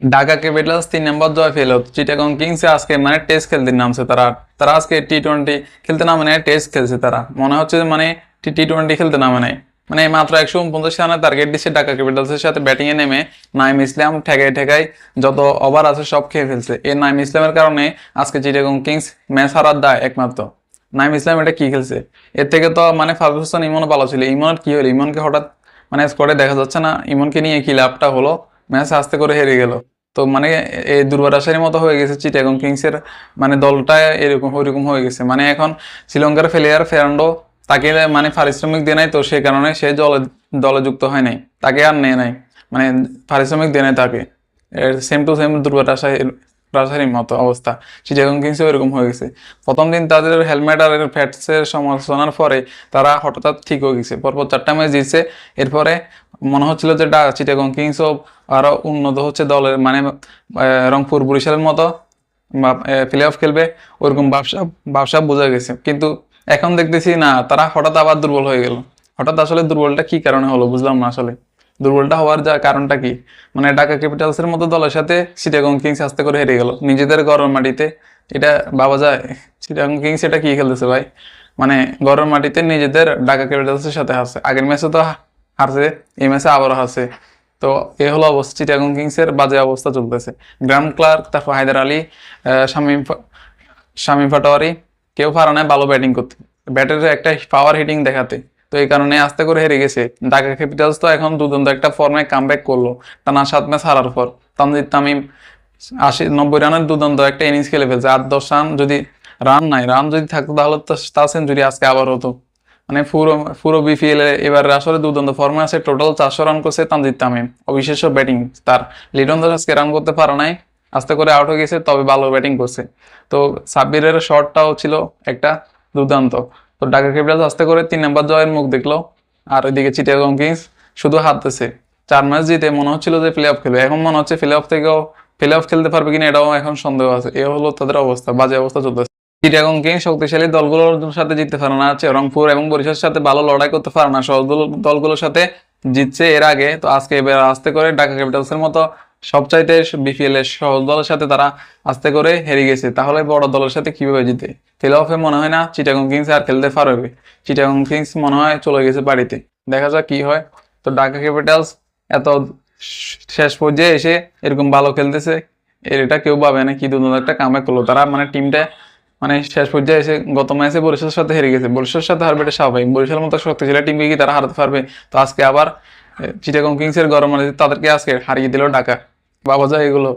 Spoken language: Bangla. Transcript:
ঢাকা ক্যাপিটালস তিন নম্বর জয় ফেল চিটাগং কিংস আজকে মানে টেস্ট খেলতে নামছে তারা। তারা আজকে টি টোয়েন্টি খেলতে না মানে টেস্ট খেলছে তারা। মনে হচ্ছে মানে টি টোয়েন্টি খেলতে না মানে মানে মাত্র একশো উনপঞ্চাশ রানের টার্গেট দিচ্ছে ঢাকা ক্যাপিটালসের সাথে ব্যাটিংয়ে নেমে নাইম ইসলাম ঠেকাই ঠেকাই যত ওভার আছে সব খেয়ে ফেলছে। এই নাইম ইসলামের কারণে আজকে চিটাগং কিংস ম্যাচ হারার দায় একমাত্র। নাইম ইসলাম এটা কি খেলছে? এর থেকে তো মানে ফারুক হোসেন ইমনও ভালো ছিল। ইমনের কি হলো? ইমনকে হঠাৎ মানে স্কোয়াডে দেখা যাচ্ছে না। ইমনকে নিয়ে কি লাভটা হলো? ম্যাচ আস্তে করে হেরে গেল। তো মানে এই দুর্বাশারির মতো হয়ে গেছে চিটাগং কিংসের মানে দলটা এরকম ওইরকম হয়ে গেছে। মানে এখন শ্রীলঙ্কার প্লেয়ার ফেরান্ডো তাকে মানে পারিশ্রমিক দিয়ে নাই তো, সে কারণে সে দলে দলে যুক্ত হয় নাই। তাকে আর নেয় নাই। মানে পারিশ্রমিক দিয়ে নাই তাকে। সেম টু সেম দুর্বারাসারের রাজশাহীর মতো অবস্থা। চিটাগং কিংসও এরকম হয়ে গেছে। প্রথম দিন তাদের হেলমেট আর ফ্যাটসের সমালোচনার পরে তারা হঠাৎ ঠিক হয়ে গেছে। পরপর চারটা ম্যাচ জিতছে। এরপরে মনে হচ্ছিল যে চিটাগং কিংসও আরও উন্নত হচ্ছে দলের মানে রংপুর বরিশালের মতো, বা প্লে অফ খেলবে। ওরকম ব্যবসা ব্যবসা বোঝা গেছে। কিন্তু এখন দেখতেছি না, তারা হঠাৎ আবার দুর্বল হয়ে গেল। হঠাৎ আসলে দুর্বলটা কি কারণে হলো বুঝলাম না আসলে। দুর্বলটা হওয়ার যা কারণটা কি? মানে ঢাকা ক্যাপিটালসের মতো দলের সাথে চিটাগং কিংস আস্তে করে হেরে গেল। নিজেদের গরম মাটিতে। এটা বাবা যায়। চিটাগং কিংস এটা কি খেলতেছে ভাই? মানে গরম মাটিতে নিজেদের ঢাকা ক্যাপিটালসের সাথে হারছে। আগের ম্যাচে তো হারছে, এই ম্যাচে আবারও হারছে। তো এ হলো অবস্থা। চিটাগং কিংসের বাজে অবস্থা চলতেছে। গ্রাম ক্লার্ক তারপর হায়দার আলী শামীম শামীম ফাটোয়ারি, কেউ পারে না ভালো ব্যাটিং করতে। ব্যাটের একটা পাওয়ার হিটিং দেখাতে। তো এই কারণে আস্তে করে হেরে গেছে। ঢাকা ক্যাপিটালস তো এখন দুর্দান্ত একটা ফর্মে কামব্যাক করল। টানা সাত ম্যাচ হারার পর। তানজিদ তামিম আশি, নব্বই রানের দুর্দান্ত একটা ইনিংস খেলে ফেলছে। আট, দশ রান যদি রান নাই রান যদি থাকতো তাহলে তো তার সেঞ্চুরি আজকে আবার হতো। মানে পুরো পুরো বিপিএল এবার আসলে দুর্দান্ত ফর্মে আছে। টোটাল চারশো রান করছে তানজিদ তামিম। অবিশ্বাস্য ব্যাটিং তার লিটন দাস আজকে রান করতে পারে নাই। আস্তে করে আউট হয়ে গেছে, তবে ভালো ব্যাটিং করছে। তো সাব্বিরের শটটাও ছিল একটা দুর্দান্ত। তো ঢাকা ক্যাপিটালস আস্তে করে তিন নাম্বার জয়ের মুখ দেখল, আর ওইদিকে চিটাগং কিংস শুধু হারতেছে চার ম্যাচ জিতে মনে হচ্ছিল যে প্লে অফ খেলবে, এখন মনে হচ্ছে প্লে অফ থেকেও প্লে অফ খেলতে পারবে কিনা এটাও এখন সন্দেহ আছে। এ হলো তাদের অবস্থা, বাজে অবস্থা চলতেছে। চিটাগং কিংস শক্তিশালী দলগুলোর সাথে জিততে পারে না আছে রংপুর এবং বরিশালের সাথে ভালো লড়াই করতে পারে না, সহজ দলগুলোর সাথে জিতছে এর আগে। তো আজকে এবার আসতে করে ঢাকা ক্যাপিটালসের মতো সবচাইতে বিপিএল এর সহজ দলের সাথে তারা আস্তে করে হেরে গেছে। তাহলে বড় দলের সাথে কীভাবে জিতে? প্লে অফে মনে হয় না চিটাগং কিংস আর খেলতে পারবে চিটাগং কিংস মনে হয় চলে গেছে বাড়িতে। দেখা যাক কি হয়। তো ঢাকা ক্যাপিটালস এত শেষ পর্যায়ে এসে এরকম ভালো খেলতেছে, এর এটা কেউ ভাবে না কি দুর্দান্ত একটা কামে করল। তারা মানে টিমটা মানে শেষ পর্যায়ে এসে গত ম্যাচে বরিশালের সাথে হেরে গেছে। বরিশালের সাথে হারবে এটা স্বাভাবিক। বরিশালের মতো শক্তিশালী টিমকে কি তারা হারাতে পারবে? তো আজকে আবার চিটাগং কিংসের গরম মানে তাদেরকে আজকে হারিয়ে দিল ঢাকা। বাবা যায় এগুলো।